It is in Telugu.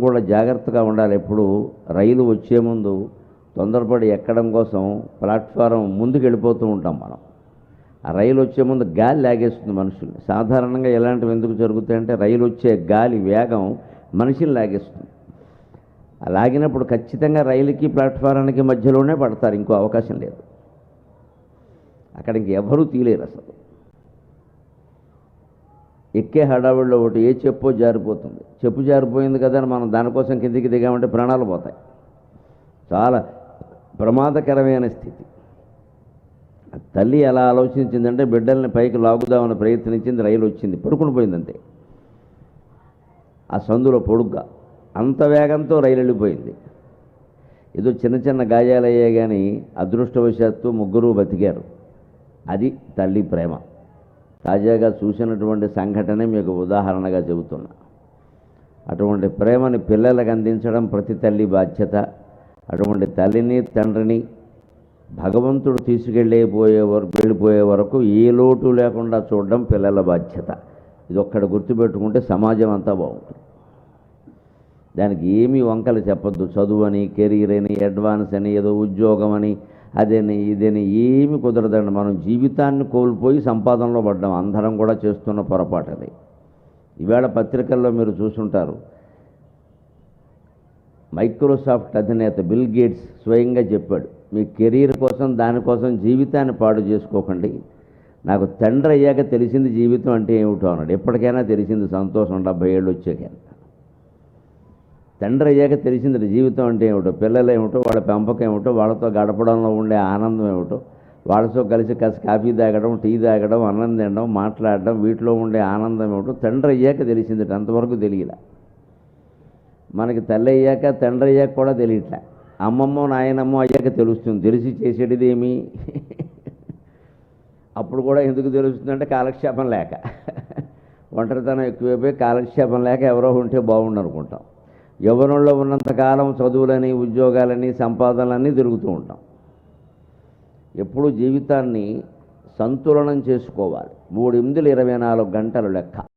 కూడా జాగ్రత్తగా ఉండాలి. ఎప్పుడు రైలు వచ్చే ముందు తొందరపడి ఎక్కడం కోసం ప్లాట్ఫారం ముందుకు వెళ్ళిపోతూ ఉంటాం మనం. ఆ రైలు వచ్చే ముందు గాలి లాగేస్తుంది మనుషుల్ని. సాధారణంగా ఎలాంటివి ఎందుకు జరుగుతాయంటే రైలు వచ్చే గాలి వేగం మనిషిని లాగేస్తుంది. లాగినప్పుడు ఖచ్చితంగా రైలుకి ప్లాట్ఫారానికి మధ్యలోనే పడతారు. ఇంకో అవకాశం లేదు. అక్కడ ఎవరూ తీలేరు అసలు. ఎక్కే హడావిడిలో ఒకటి ఏ చెప్పో జారిపోతుంది. చెప్పు జారిపోయింది కదా అని మనం దానికోసం కిందికి దిగామంటే ప్రాణాలు పోతాయి. చాలా ప్రమాదకరమైన స్థితి. తల్లి ఎలా ఆలోచించిందంటే బిడ్డల్ని పైకి లాగుదామని ప్రయత్నించింది రైలు వచ్చింది పడుకుని పోయిందంతే. ఆ సందులో పొడుగ్గా అంత వేగంతో రైలు వెళ్ళిపోయింది. ఏదో చిన్న చిన్న గాయాలయ్యాయి కానీ అదృష్టవశాత్తు ముగ్గురు బతికారు. అది తల్లి ప్రేమ. తాజాగా చూసినటువంటి సంఘటనే మీకు ఉదాహరణగా చెబుతున్నా. అటువంటి ప్రేమని పిల్లలకు అందించడం ప్రతి తల్లి బాధ్యత. అటువంటి తల్లిని తండ్రిని భగవంతుడు తీసుకెళ్ళే పోయే వరకు వెళ్ళిపోయే వరకు ఏ లోటు లేకుండా చూడడం పిల్లల బాధ్యత. ఇది ఒక్కడ గుర్తుపెట్టుకుంటే సమాజం అంతా బాగుంటుంది. దానికి ఏమీ వంకలు చెప్పొద్దు. చదువు అని కెరీర్ అని అడ్వాన్స్ అని ఏదో ఉద్యోగం అని అదేని ఇదేని ఏమి కుదరదండి. మనం జీవితాన్ని కోల్పోయి సంపాదనలో పడ్డాం. అందరం కూడా చేస్తున్న పొరపాటు అది. ఈవేళ పత్రికల్లో మీరు చూసుంటారు. మైక్రోసాఫ్ట్ అధినేత బిల్ గేట్స్ స్వయంగా చెప్పాడు మీ కెరీర్ కోసం దానికోసం జీవితాన్ని పాడు చేసుకోకండి. నాకు తండ్రి అయ్యాక తెలిసింది జీవితం అంటే ఏమిటో అన్నాడు. ఎప్పటికైనా తెలిసింది సంతోషం. డెబ్బై ఏళ్ళు వచ్చాక. తండ్రి అయ్యాక తెలిసింది జీవితం అంటే ఏమిటో పిల్లలు ఏమిటో వాళ్ళ పెంపకం ఏమిటో వాళ్ళతో గడపడంలో ఉండే ఆనందం ఏమిటో వాళ్ళతో కలిసి కలిసి కాఫీ తాగడం టీ తాగడం అన్నం తినడం మాట్లాడడం వీటిలో ఉండే ఆనందం ఏమిటో తండ్రి అయ్యాక తెలిసింది. అంతవరకు తెలియలే. మనకి తల్లి అయ్యాక తండ్రి అయ్యాక కూడా తెలియట్లే. అమ్మమ్మ నాయనమ్మ అయ్యాక తెలుస్తుంది. తెలిసి చేసేటిది ఏమి? అప్పుడు కూడా ఎందుకు తెలుస్తుందంటే కాలక్షేపం లేక. ఒంటరితనం ఎక్కువైపోయి కాలక్షేపం లేక ఎవరో ఉంటే బాగుండు అనుకుంటాం. యవ్వనంలో ఉన్నంతకాలం చదువులని ఉద్యోగాలని సంపాదనలన్నీ తిరుగుతూ ఉంటాం. ఎప్పుడు జీవితాన్ని సంతులనం చేసుకోవాలి. మూడు ఎనిమిదిలు ఇరవై నాలుగు గంటలు లెక్క.